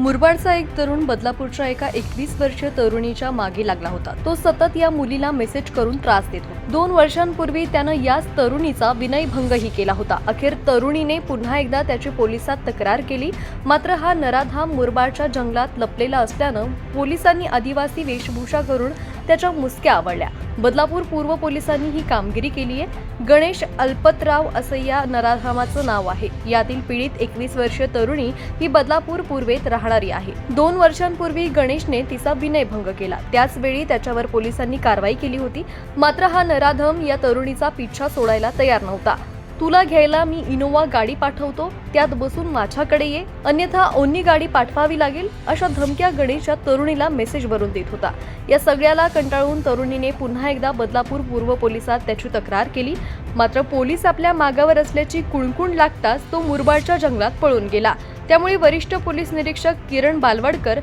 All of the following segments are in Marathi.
मुरबाडचा एक तरुण बदलापूरच्या एका एकवीस वर्षीय तरुणीच्या मागे लागला होता. तो सतत या मुलीला मेसेज करून त्रास देत होता. दोन वर्षांपूर्वी त्यानं याच तरुणीचा विनयभंगही केला होता. अखेर तरुणीने पुन्हा एकदा त्याची पोलिसात तक्रार केली. मात्र हा नराधाम मुरबाडच्या जंगलात लपलेला असल्यानं पोलिसांनी आदिवासी वेशभूषा करून त्याच्या मुसक्या आवडल्या. बदलापूर पूर्व पोलिसांनी ही कामगिरी केली आहे. गणेश अल्पतराव असं या नराधामाचं नाव आहे. यातील पीडित एकवीस वर्षीय तरुणी ही बदलापूर पूर्वेत राहणारी आहे. दोन वर्षांपूर्वी गणेशने तिचा विनयभंग केला. त्याचवेळी त्याच्यावर पोलिसांनी कारवाई केली होती. मात्र हा नराधम या तरुणीचा पिच्छा सोडायला तयार नव्हता. तुला घ्यायला मी इनोवा गाडी पाठवतो त्यात बसून माझ्याकडे ये. अन्यथा ओन्नी गाडी पाठवावी लागेल अशा धमक्या गणेशच्या तरुणीला मेसेज भरून देत होता. या सगळ्याला कंटाळून तरुणीने पुन्हा एकदा बदलापूर पूर्व पोलिसात त्याची तक्रार केली. मात्र पोलीस आपल्या मागावर असल्याची कुणकुण लागताच तो मुरबाडच्या जंगलात पळून गेला. त्यामुळे वरिष्ठ पोलीस निरीक्षक किरण बालवडकर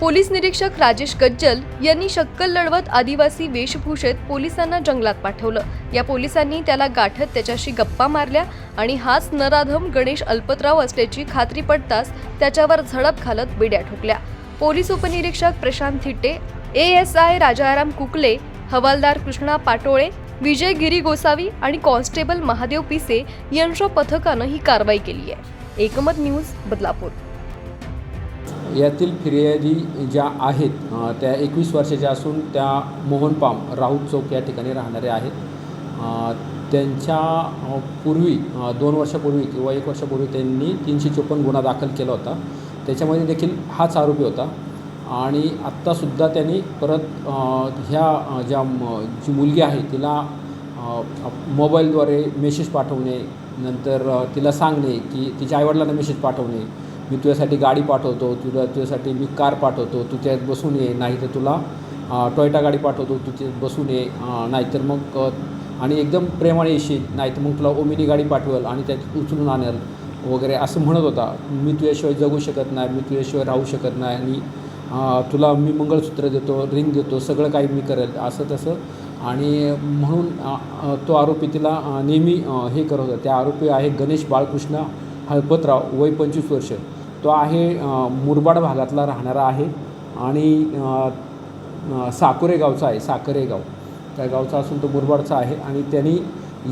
पोलीस निरीक्षक राजेश गज्जल यांनी शक्कल लढवत आदिवासी वेशभूषेत पोलिसांना जंगलात पाठवलं. या पोलिसांनी त्याला गाठत त्याच्याशी गप्पा मारल्या आणि हाच नराधम गणेश अल्पतराव असल्याची खात्री पडताच त्याच्यावर झडप घालत बिड्या ठोकल्या. पोलीस उपनिरीक्षक Prashant Thitte A S I Rajaram Kukle हवालदार कृष्णा पाटोळे विजय गिरी गोसावी आणि कॉन्स्टेबल महादेव पिसे यांच्या पथकानं ही कारवाई केली आहे. एकमत न्यूज बदलापूर. यातील फिर्यादी ज्या आहेत त्या एकवीस वर्षाच्या असून त्या मोहन पाम राऊत चौक या ठिकाणी राहणारे आहेत. त्यांच्या पूर्वी दोन वर्षापूर्वी किंवा एक वर्षापूर्वी त्यांनी तीनशे चोपन्न गुन्हा दाखल केला होता. त्याच्यामध्ये देखील हाच आरोपी होता. आणि आत्तासुद्धा त्यांनी परत ह्या ज्या जी मुलगी आहे तिला मोबाईलद्वारे मेसेज पाठवणे नंतर तिला सांगणे की तिच्या आईवडिलांना मेसेज पाठवणे मी तुझ्यासाठी गाडी पाठवतो तुला तुझ्यासाठी मी कार पाठवतो तू त्यात बसून ये नाही तर तुला टॉयटा गाडी पाठवतो तू त्यात बसून ये नाहीतर मग आणि एकदम प्रेमाने येशील नाहीतर मग तुला ओमिनी गाडी पाठवेल आणि त्यात उचलून आणेल वगैरे असं म्हणत होता. मी तुझ्याशिवाय जगू शकत नाही मी तुझ्याशिवाय राहू शकत नाही आणि तुला मी मंगळसूत्र देतो रिंग देतो सगळं काही मी करेल असं तसं. आणि म्हणून तो आरोपी तिला नेहमी हे करत होता. त्या आरोपी आहे गणेश बाळकृष्ण हळपतराव वय पंचवीस वर्ष. तो आहे मुरबाड भागातला राहणारा आहे आणि अ, साकोरे गावचा आहे साखरे गाव त्या गावचा असून तो मुरबाडचा आहे आणि त्यांनी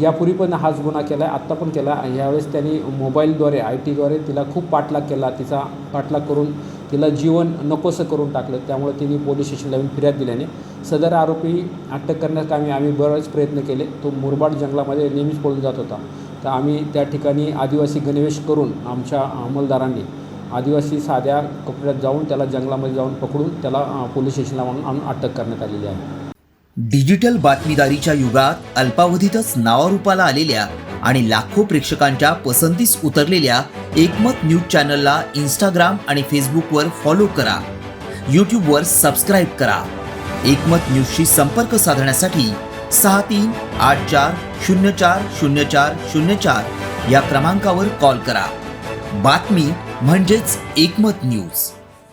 यापूर्वी पण हाच गुन्हा केला आहे आत्ता पण केला यावेळेस त्यांनी मोबाईलद्वारे आय टीद्वारे तिला खूप पाठलाग केला तिचा पाठलाग करून तिला जीवन नकोसं करून टाकलं. त्यामुळे तिने पोलीस स्टेशनला येऊन फिर्याद दिल्याने सदर आरोपी अटक करण्यास आम्ही आम्ही बरेच प्रयत्न केले. तो मुरबाड जंगलामध्ये नेहमीच पळून जात होता. तर आम्ही त्या ठिकाणी आदिवासी गणवेश करून आमच्या अंमलदारांनी आदिवासी साध्या कपड्यात जाऊन त्याला जंगलामध्ये जाऊन पकडून त्याला पोलीस स्टेशनला आणून आणून अटक करण्यात आलेली आहे. डिजिटल बातमीदारीच्या युगात अल्पावधीतच नावारूपाला आलेल्या आणि लाखो प्रेक्षकांच्या पसंतीस उतरलेल्या एकमत न्यूज चॅनलला इंस्टाग्राम आणि फेसबुकवर फॉलो करा. यूट्यूबवर सबस्क्राईब करा. एकमत न्यूजशी संपर्क साधण्यासाठी सहा तीन आठ चार शून्य चार शून्य चार शून्य चार या क्रमांकावर कॉल करा. बातमी म्हणजेच एकमत न्यूज.